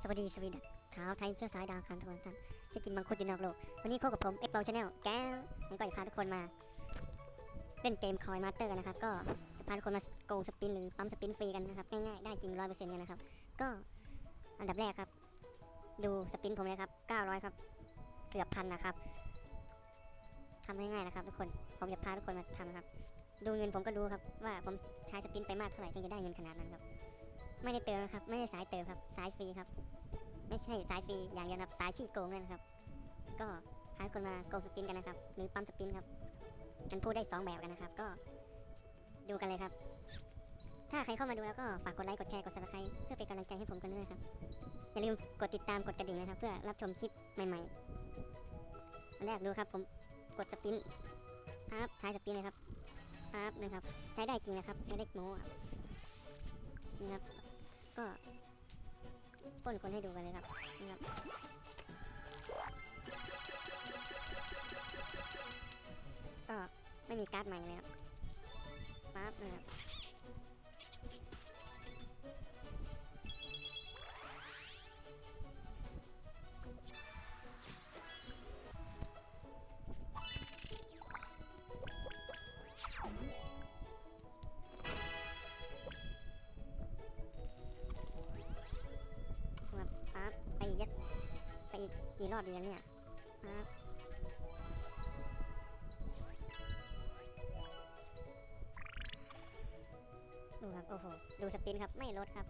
สวัสดีสวีดัสชาวไทยเชื้อสายดาวอังคารทุกคนท่านที่กินมังคุดอยู่นอกโลก วันนี้พบกับผมเอ็กเปาชาแนลแก้วนี่ก็จะพาทุกคนมาเล่นเกมคอยมาสเตอร์กันนะครับ ก็จะพาทุกคนมาโกงสปินหรือปั๊มสปินฟรีกันนะครับ ง่ายๆ ได้จริงร้อยเปอร์เซ็นต์กันนะครับ ก็อันดับแรกครับ ดูสปินผมเลยครับเก้าร้อยครับ เกือบพันนะครับทำง่ายๆนะครับทุกคน ผมจะพาทุกคนมาทำนะครับ ดูเงินผมก็ดูครับว่าผมใช้สปินไปมากเท่าไหร่ถึงจะได้เงินขนาดนั้นครับ ไม่ได้เติมนะครับ ไม่ได้สายเติมครับ สายฟรีครับ ไม่ใช่สายฟรีอย่างเดียวนะครับ สายขี้โกงเลยนะครับ ก็พาคนมาโกงสปินกันนะครับ หรือปั๊มสปินครับมันพูดได้สองแบบกันนะครับ ก็ดูกันเลยครับ ถ้าใครเข้ามาดูแล้วก็ฝากกดไลค์กดแชร์กด subscribe เพื่อเป็นกำลังใจให้ผมกันด้วยนะครับ อย่าลืมกดติดตามกดกระดิ่งนะครับ เพื่อรับชมคลิปใหม่ๆอันแรกดูครับผมกดสปินครับใช้สปินเลยครับครับนะครับ ใช้ได้จริงนะครับ ไม่ได้โม้ครับนี่ครับ ก็ปล้นคนให้ดูกันเลยครับนี่ครับก็ไม่มีการ์ดใหม่เลยครับปั๊บนะครับ อีกกี่รอบดีกันเนี่ยปั๊บดูครับ โอ้โห ดูสปินครับ ไม่ลดครับ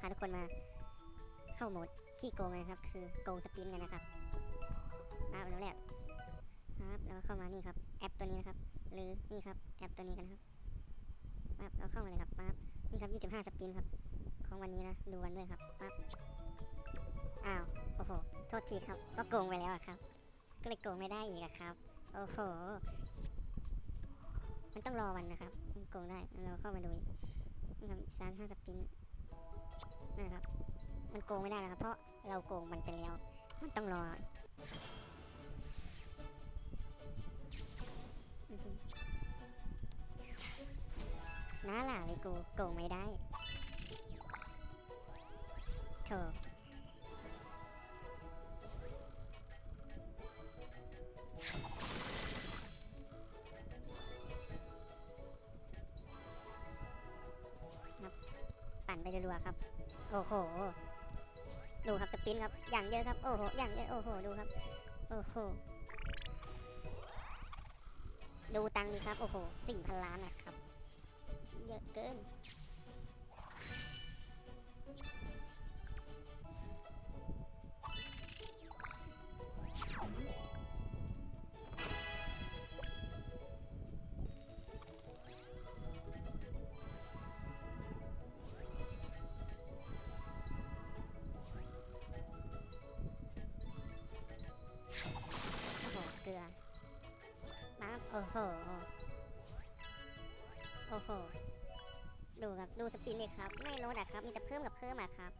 พาทุกคนมาเข้าโหมดขี้โกงเลยนะครับ คือโกงสปินกันนะครับครับแล้วแรกครับแล้วเข้ามานี่ครับ แอปตัวนี้นะครับ หรือนี่ครับ แอปตัวนี้กันนะครับปั๊บเราเข้ามาเลยครับปั๊บนี่ครับ 25 สปินครับ ของวันนี้นะ ดูกันด้วยครับปั๊บอ้า ทีครับ ก็โกงไปแล้วครับ ก็เลยโกงไม่ได้อีกครับ โอ้โห มันต้องรอวันนะครับ โกงได้เราเข้ามาดูนี่ครับสามห้าสปินนะครับ มันโกงไม่ได้นะครับ เพราะเราโกงมันไปแล้ว มันต้องรออื้อหือน้าหล่าเลยกูโกงไม่ได้โถ ปั่นไปรัวๆครับ โอ้โห ดูครับสปินครับ อย่างเยอะครับ โอ้โห อย่างเยอะ โอ้โห ดูครับ โอ้โห ดูตังค์ดีครับ โอ้โหสี่พันล้านนะครับ เยอะเกิน ดูครับ ดูสปินเลยครับ ไม่ลดอะครับ มีแต่เพิ่มกับเพิ่มอะครับ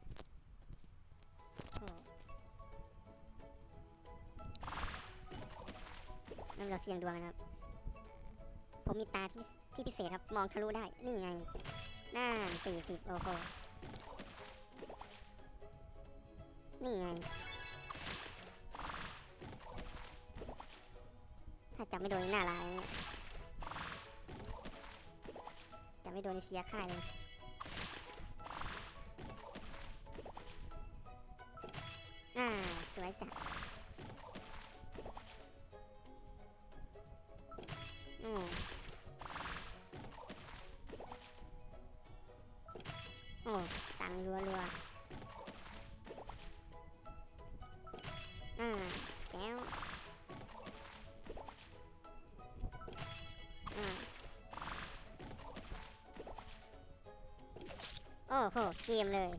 โอ้โหนั่นเราเสี่ยงดวงนะครับ ผมมีตาที่ที่พิเศษครับ มองทะลุได้ นี่ไง หน้าสี่สิบโอ้โห นี่ไง ถ้าจับไม่โดนนี่น่าร้าย ไม่โดนีเสียค่ายเลยอ่าสวยจัดอืมโอ้ตังรัวรัวอ่า โหเกมเลย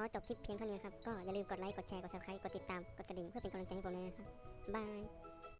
อจบคลิปเพียงเท่านี้ครับ ก็อย่าลืมกดไลค์ กดแชร์ กดซับสไครต์กดติดตาม กดกระดิ่งเพื่อเป็นกำลังใจให้ผมเลยนะครับ บาย